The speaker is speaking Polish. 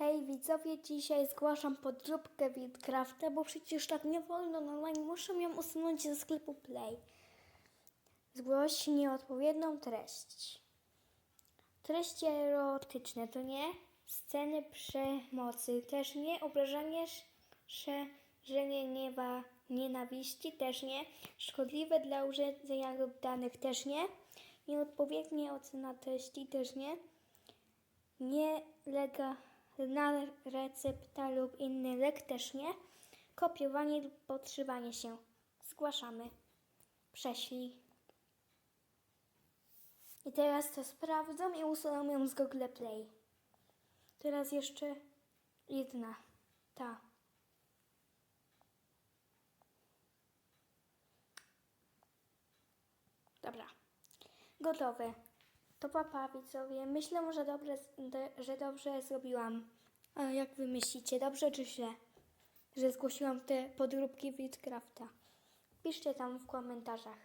Moi widzowie, dzisiaj zgłaszam podróbkę Wildcrafta, bo przecież tak nie wolno online, muszę ją usunąć ze sklepu Play. Zgłoś nieodpowiednią treść. Treści erotyczne to nie, sceny przemocy też nie, obrażanie, sz- szerzenie niewa, nienawiści też nie, szkodliwe dla urządzenia lub danych też nie, nieodpowiednia ocena treści też nie, nielegalna recepta lub inny lek też nie, kopiowanie lub podszywanie się. Zgłaszamy. Prześlij. I teraz to sprawdzam i usunę ją z Google Play. Teraz jeszcze jedna. Ta. Dobra. Gotowe. To papa widzowie. Myślę, że dobrze, że dobrze zrobiłam. A jak wy myślicie, dobrze czy źle? Że zgłosiłam te podróbki Wildcrafta. Piszcie tam w komentarzach.